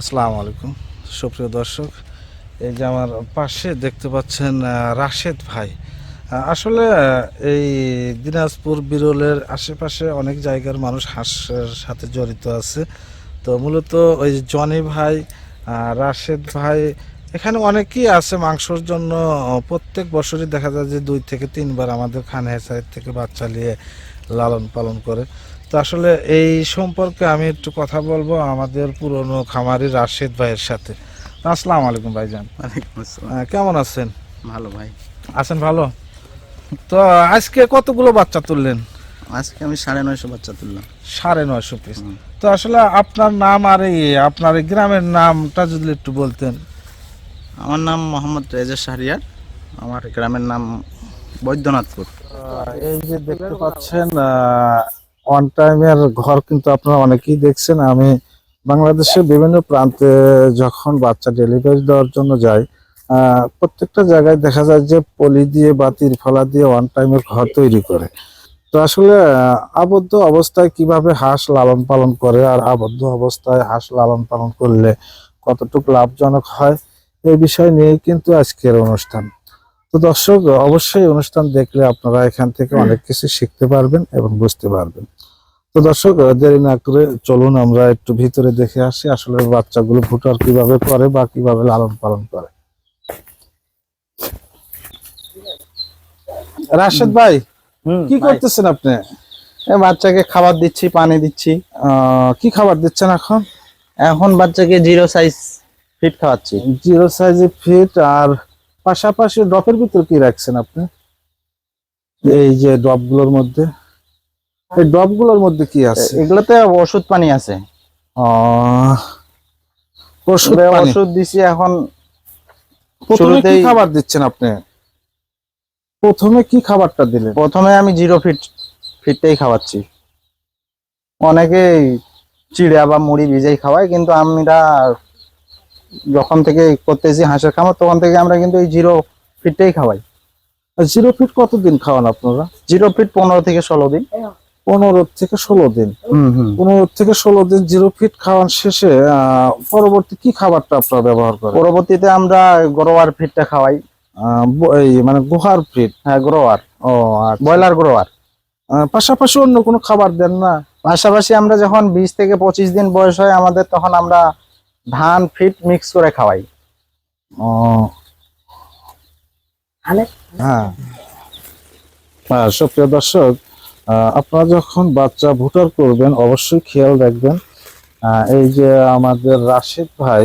আসসালামু আলাইকুম। সুপ্রিয় দর্শক, এই যে আমার পাশে দেখতে পাচ্ছেন রাশেদ ভাই। আসলে এই দিনাজপুর বিরলের আশেপাশে অনেক জায়গার মানুষ হাঁসের সাথে জড়িত আছে। তো মূলত ওই জনি ভাই রাশেদ ভাই, এখানে অনেকেই আছে মাংসর জন্য। প্রত্যেক বছরই দেখা যায় যে দুই থেকে তিনবার আমাদের খান হেসাইড থেকে বাচ্চা নিয়ে লালন পালন করে। তো আসলে এই সম্পর্কে আমি একটু কথা বলব আমাদের পুরনো খামারি রাশেদ ভাইয়ের সাথে। আসসালামু আলাইকুম ভাইজান। কেমন আছেন? ভালো ভাই। আছেন ভালো? তো আজকে কতগুলো বাচ্চা তুললেন? আজকে আমি সাড়ে নয়শো বাচ্চা তুললাম। সাড়ে নয়শো পিস তো আসলে আপনার নাম আর এই আপনার গ্রামের নামটা যদি একটু বলতেন। আমার নাম মোহাম্মদ রেজা শাহরিয়ার। আমার গ্রামের নাম বৈদ্যনাথপুর। এই যে দেখতে পাচ্ছেন অন টাইমের ঘর কিন্তু আপনারা অনেকেই দেখছেন। আমি বাংলাদেশের বিভিন্ন প্রান্তে যখন বাচ্চা ডেলিভারি দেওয়ার জন্য যাই প্রত্যেকটা জায়গায় দেখা যায় যে পলি দিয়ে বা তিরফলা দিয়ে ওয়ান টাইমের ঘর তৈরি করে। তো আসলে আবদ্ধ অবস্থায় কীভাবে হাঁস লালন পালন করে আর আবদ্ধ অবস্থায় হাঁস লালন পালন করলে কতটুকু লাভজনক হয় এই বিষয় নিয়ে কিন্তু আজকের অনুষ্ঠান। তো দর্শক অবশ্যই অনুষ্ঠান দেখলে আপনারা এখান থেকে অনেক কিছু শিখতে পারবেন এবং বুঝতে পারবেন। তো দর্শক দেরি না করে চলুন আমরা একটু ভিতরে দেখে আসি আসলে বাচ্চাগুলো ফুটার কীভাবে করে বা কীভাবে লালন পালন করে। রাশেদ ভাই কি করতেছেন আপনি? বাচ্চাকে খাবার দিচ্ছি পানি দিচ্ছি। আহ, কি খাবার দিচ্ছেন এখন? এখন বাচ্চাকে জিরো সাইজ ফিট খাওয়াচ্ছি। জিরো সাইজে ফিট আর পাশাপাশি ড্রপের ভিতর কি রাখছেন আপনি? এই যে ড্রপগুলোর মধ্যে। এই ড্রপগুলোর মধ্যে কি আছে? এগুলোতে ওষুধ পানি আছে। ওষুধ ওষুধ দিছি এখন প্রথমে কি খাবার দিচ্ছেন আপনি? প্রথমে কি খাবারটা দিলেন? প্রথমে আমি জিরো ফিট ফিটটাই খাওয়াচ্ছি। অনেকেই চিড়া বা মুড়ি ভিজাই খাওয়ায় কিন্তু আমরা যখন থেকে করতেছি হাঁসের খামার তখন থেকে আমরা কিন্তু এই জিরো ফিটটাই খাওয়াই। জিরো ফিট কতদিন খাওয়ান আপনারা? জিরো ফিট পনেরো থেকে ষোলো দিন। পনেরো থেকে ষোলো দিন। পনেরো থেকে ষোলো দিন জিরো ফিট খাওয়ান শেষে পরবর্তী কি খাবারটা আপনারা ব্যবহার করেন? পরবর্তীতে আমরা গ্রোয়ার ফিটটা খাওয়াই। এই মানে গুহার ফিট হ্যাঁ গ্রোয়ার ও আচ্ছা। ব্রয়লার গ্রোয়ার পাশাপাশি অন্য কোনো খাবার দেন না? পাশাপাশি আমরা যখন বিশ থেকে পঁচিশ দিন বয়স হয় আমাদের তখন আমরা ধান ফিট মিক্স করে খাওয়াই। ও। হ্যাঁ। হ্যাঁ সুপ্রিয় দর্শক আপনারা যখন বাচ্চা ভুটার করবেন অবশ্যই খেয়াল রাখবেন এই যে আমাদের রাশিদ ভাই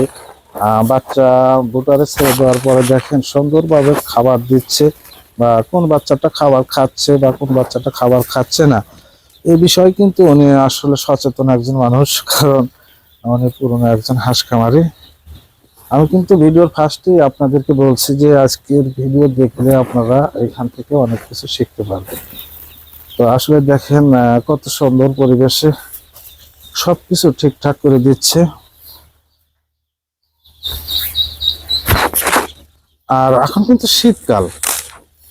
বাচ্চা ভুটারে ছেড়ে দেওয়ার পরে দেখেন সুন্দরভাবে খাবার দিচ্ছে বা কোন বাচ্চাটা খাবার খাচ্ছে বা কোন বাচ্চাটা খাবার খাচ্ছে না। এই বিষয়ে কিন্তু উনি আসলে সচেতন একজন মানুষ কারণ উনি পুরনো একজন হাঁস খামারি আমি কিন্তু ভিডিওর ফার্স্টেই আপনাদেরকে বলছি যে আজকের ভিডিও দেখলে আপনারা এখান থেকে অনেক কিছু শিখতে পারবেন। তো আসলে দেখেন কত সুন্দর পরিবেশে সব কিছু ঠিকঠাক করে দিচ্ছে। আর এখন কিন্তু শীতকাল।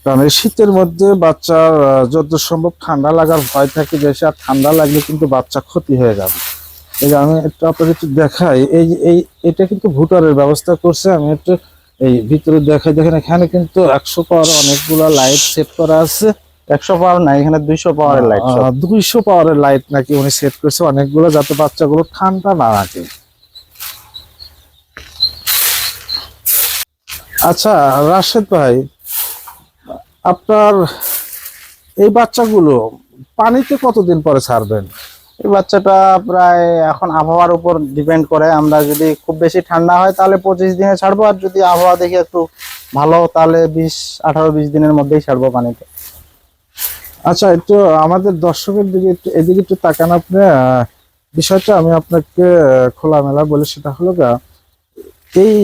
কারণ এই শীতের মধ্যে বাচ্চার যত সম্ভব ঠান্ডা লাগার ভয় থাকে বেশি আর ঠান্ডা লাগলে কিন্তু বাচ্চা ক্ষতি হয়ে যাবে। এই যে আমি একটু আপনাকে একটু দেখাই এই যে এই এটা কিন্তু ভুটারের ব্যবস্থা করছে আমি একটু এই ভিতরে দেখাই। দেখেন এখানে কিন্তু একশো পাওয়ার অনেকগুলো লাইট সেট করা আছে। একশো পাওয়ার না এখানে দুইশো পাওয়ারের লাইট দুইশো পাওয়ারের লাইট নাকি উনি সেট করছে অনেকগুলো যাতে বাচ্চাগুলো ঠান্ডা না লাগে। আচ্ছা রাশেদ ভাই আপনার এই বাচ্চাগুলো পানিতে কতদিন পরে ছাড়বেন? এই বাচ্চাটা প্রায় এখন আবহাওয়ার উপর ডিপেন্ড করে। আমরা যদি খুব বেশি ঠান্ডা হয় তাহলে পঁচিশ দিনে ছাড়বো আর যদি আবহাওয়া দেখি একটু ভালো তাহলে বিশ আঠারো বিশ দিনের মধ্যেই ছাড়বো পানিতে। আচ্ছা একটু আমাদের দর্শকের দিকে একটু এদিকে একটু তাকান আপনি। বিষয়টা আমি আপনাকে খোলামেলা বলে সেটা হলো গা এই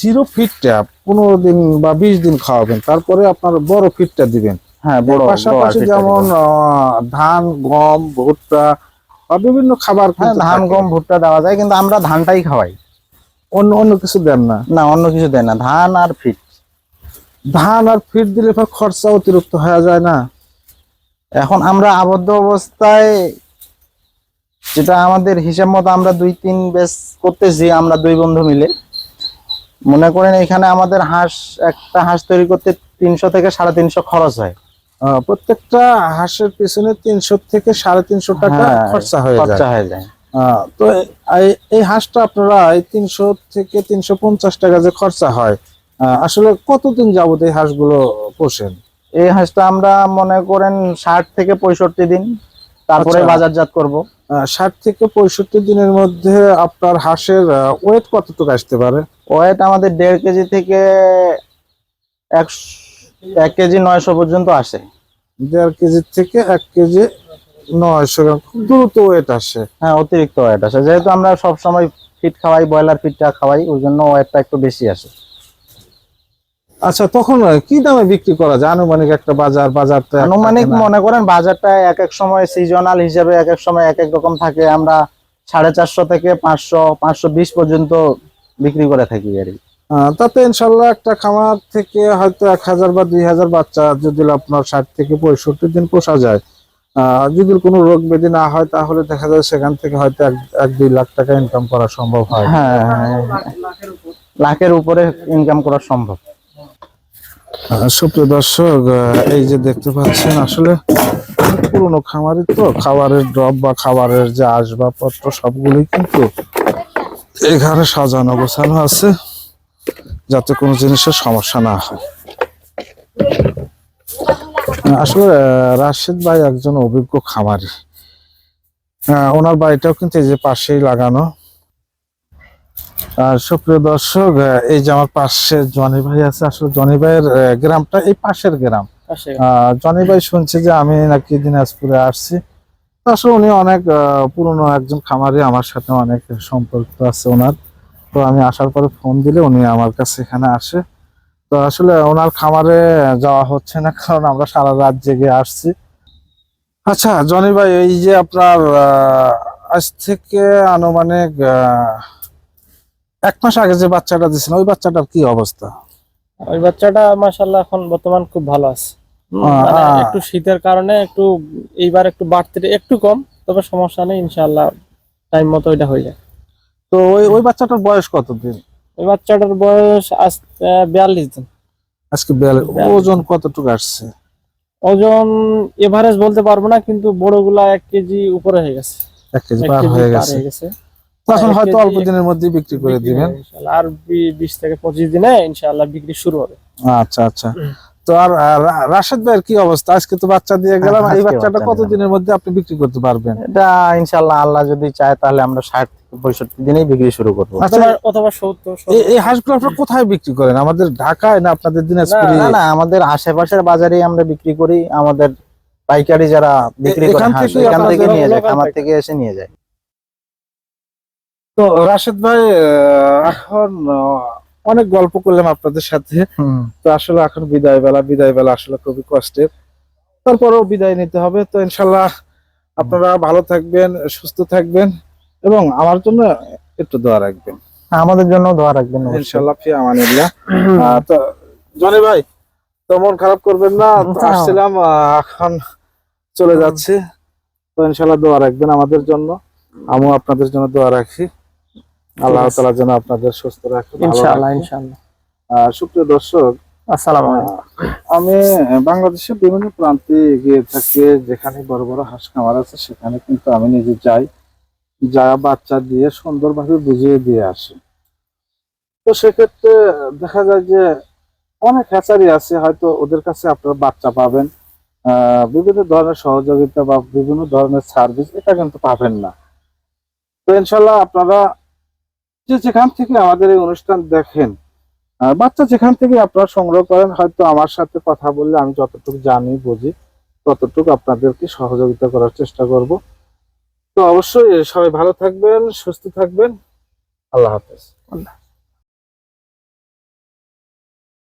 জিরো ফিটটা পনেরো দিন বা বিশ দিন খাওয়াবেন তারপরে আপনার বড় ফিটটা দিবেন। হ্যাঁ বড় পাশাপাশি যেমন আহ, ধান গম ভুট্টা বিভিন্ন খাবার হ্যাঁ ধান গম ভুট্টা দেওয়া যায় কিন্তু আমরা ধানটাই খাওয়াই। অন্য অন্য কিছু দেন না? না অন্য কিছু দেয় না। ধান আর ফিট ধান আর ফিট দিলে পর খরচা অতিরিক্ত হয়ে যায় না। এখন আমরা আবদ্ধ অবস্থায় যেটা আমাদের হিসাব মতো আমরা দুই তিন বেশ করতেছি আমরা দুই বন্ধু মিলে। মনে করেন এখানে আমাদের হাঁস একটা হাঁস তৈরি করতে তিনশো থেকে সাড়ে তিনশো খরচ হয়। প্রত্যেকটা হাঁসের পিছনে তিনশো থেকে সাড়ে তিনশো টাকা হ্যাঁ, খরচা হয়ে যায়। তো এই- হাঁসটা আপনারা এই তিনশো থেকে তিনশো পঞ্চাশ টাকা যে খরচা হয় আসলে কতদিন যাবত এই হাঁসগুলো পোষেন? এই হাঁসটা আমরা মনে করেন ষাট থেকে পঁয়ষট্টি দিন তারপরে আচ্ছা। বাজারজাত করব। ষাট থেকে পঁয়ষট্টি দিনের মধ্যে আপনার হাঁসের ওয়েট কতটুকু আসতে পারে? ওয়েট আমাদের দেড় কেজি থেকে এক এক কেজি নয়শো পর্যন্ত আসে। দেড় কেজি থেকে এক কেজি নয়শো গ্রাম খুব দ্রুত ওয়েট আসে। হ্যাঁ অতিরিক্ত ওয়েট আসে। যেহেতু আমরা সব সময় ফিট খাওয়াই ব্রয়লার ফিটটা খাওয়াই ওই জন্য ওয়েটটা একটু বেশি আসে। আচ্ছা তখন কি দামে বিক্রি করা যায়? আনুমানিক একটা বাজার বাজার আনুমানিক মনে করেন বাজারটা এক এক সময় সিজনাল হিসেবে এক এক সময় এক এক রকম থাকে। আমরা সাড়ে চারশো থেকে পাঁচশো পাঁচশো বিশ পর্যন্ত বিক্রি করে থাকি আর কি। তাতে ইনশাল্লাহ একটা খামার থেকে হয়তো এক হাজার বা দুই হাজার বাচ্চা যদি আপনার ষাট থেকে পঁয়ষট্টি দিন পোষা যায় যদি কোনো রোগ ব্যাধি না হয় তাহলে দেখা যায় সেখান থেকে হয়তো এক দুই লাখ টাকা ইনকাম করা সম্ভব হয়। হ্যাঁ লাখের উপরে ইনকাম করা সম্ভব। সুপ্রিয় দর্শক এই যে দেখতে পাচ্ছেন আসলে পুরনো খামারই তো খাবারের ড্রপ বা খাবারের যে আসবাবপত্র সবগুলোই কিন্তু এখানে সাজানো গোছানো আছে। যাতে কোনো জিনিসের সমস্যা না হয়। আসলে রাশেদ ভাই একজন অভিজ্ঞ খামারি। ওনার বাড়িটাও কিন্তু এই যে পাশেই লাগানো। আর সুপ্রিয় দর্শক এই যে আমার পাশে জনি ভাই আছে আসলে জনি ভাইয়ের গ্রামটা এই পাশের গ্রাম। জনি ভাই শুনছে যে আমি নাকি দিনাজপুরে আসছি। আসলে উনি অনেক পুরনো একজন খামারি আমার সাথে অনেক সম্পর্ক আছে ওনার। তো আমি আসার পরে ফোন দিলে উনি আমার কাছে এখানে আসে। তো আসলে ওনার খামারে যাওয়া হচ্ছে না কারণ আমরা সারা রাত জেগে আসছি। আচ্ছা জনি ভাই এই যে আপনার আজ থেকে আনুমানিক এক মাস আগে যে বাচ্চাটা দিয়েছেন ওই বাচ্চাটার কি অবস্থা? ওই বাচ্চাটা মাশাল্লাহ এখন বর্তমান খুব ভালো আছে। মানে। একটু শীতের কারণে একটু এইবার একটু বাড়তে একটু কম তবে সমস্যা নেই ইনশাল্লাহ টাইম মতো ওইটা হয়ে যায়। তো ওই ওই বাচ্চাটার বয়স কতদিন? ওই বাচ্চাটার বয়স আজ বিয়াল্লিশ দিন। আজকে বেল- ওজন কতটুকু আসছে? ওজন এভারেজ বলতে পারব না কিন্তু বড়গুলা এক কেজি উপরে হয়ে গেছে। এক কেজি পার হয়ে গেছে। হয়ে গেছে। তখন হয়তো অল্প দিনের মধ্যে বিক্রি করে দিবেন। আর বিশ থেকে পঁচিশ দিনে ইনশাল্লাহ বিক্রি শুরু হবে। আচ্ছা আচ্ছা। তো আর রাশেদ ভাইয়ের কি অবস্থা? আজকে তো বাচ্চা দিয়ে গেলাম হ্যাঁ, এই বাচ্চাটা বাচ্চা কত দিলাম। দিনের মধ্যে আপনি বিক্রি করতে পারবেন? এটা ইনশাল্লাহ আল্লাহ যদি চায় তাহলে আমরা ষাট পঁয়ষট্টি দিনেই বিক্রি শুরু করব। আচ্ছা অথবা এই এই হাঁসগুলো আপনারা কোথায় বিক্রি করেন? আমাদের ঢাকায় না আপনাদের দিনাজপুরে? না না আমাদের আশেপাশের বাজারেই আমরা বিক্রি করি। আমাদের পাইকারি যারা বিক্রি করে এখান থেকে নিয়ে যায় খামার থেকে। এসে নিয়ে যায়। তো রাশেদ ভাই আহ, এখন অনেক গল্প করলাম আপনাদের সাথে। তো আসলে এখন বিদায় বেলা বিদায় বেলা আসলে খুবই কষ্টের। তারপরেও বিদায় নিতে হবে। তো ইনশাল্লাহ আপনারা ভালো থাকবেন সুস্থ থাকবেন এবং আমার জন্য একটু দোয়া রাখবেন। আমাদের জন্য দোয়া রাখবেন ইনশাল্লাহ ফি আমানিল্লাহ তো জনি ভাই তো মন খারাপ করবেন না। আসছিলাম এখন চলে যাচ্ছি। তো ইনশাল্লাহ দোয়া রাখবেন আমাদের জন্য। আমিও আপনাদের জন্য দোয়া রাখি। আল্লাহ তালা যেন আপনাদের সুস্থ রাখে সুপ্রিয় দর্শক আসসালামু আলাইকুম আমি বাংলাদেশের বিভিন্ন প্রান্তে গিয়ে থাকি যেখানে বড় বড় হাঁস খামার আছে সেখানে কিন্তু আমি নিজে যাই যা বাচ্চা দিয়ে সুন্দরভাবে বুঝিয়ে দিয়ে আসি। তো সেক্ষেত্রে দেখা যায় যে অনেক হ্যাচারি আছে হয়তো ওদের কাছে আপনারা বাচ্চা পাবেন আহ, বিভিন্ন ধরনের সহযোগিতা বা বিভিন্ন ধরনের সার্ভিস এটা কিন্তু পাবেন না। তো ইনশাল্লাহ আপনারা যে যেখান থেকে আমাদের এই অনুষ্ঠান দেখেন বাচ্চা যেখান থেকে আপনারা সংগ্রহ করেন, হয়তো আমার সাথে কথা বললে আমি যতটুকু জানি, বুঝি, ততটুকু আপনাদেরকে সহযোগিতা করার চেষ্টা করব। তো অবশ্যই সবাই ভালো থাকবেন, সুস্থ থাকবেন। আল্লাহ হাফেজ।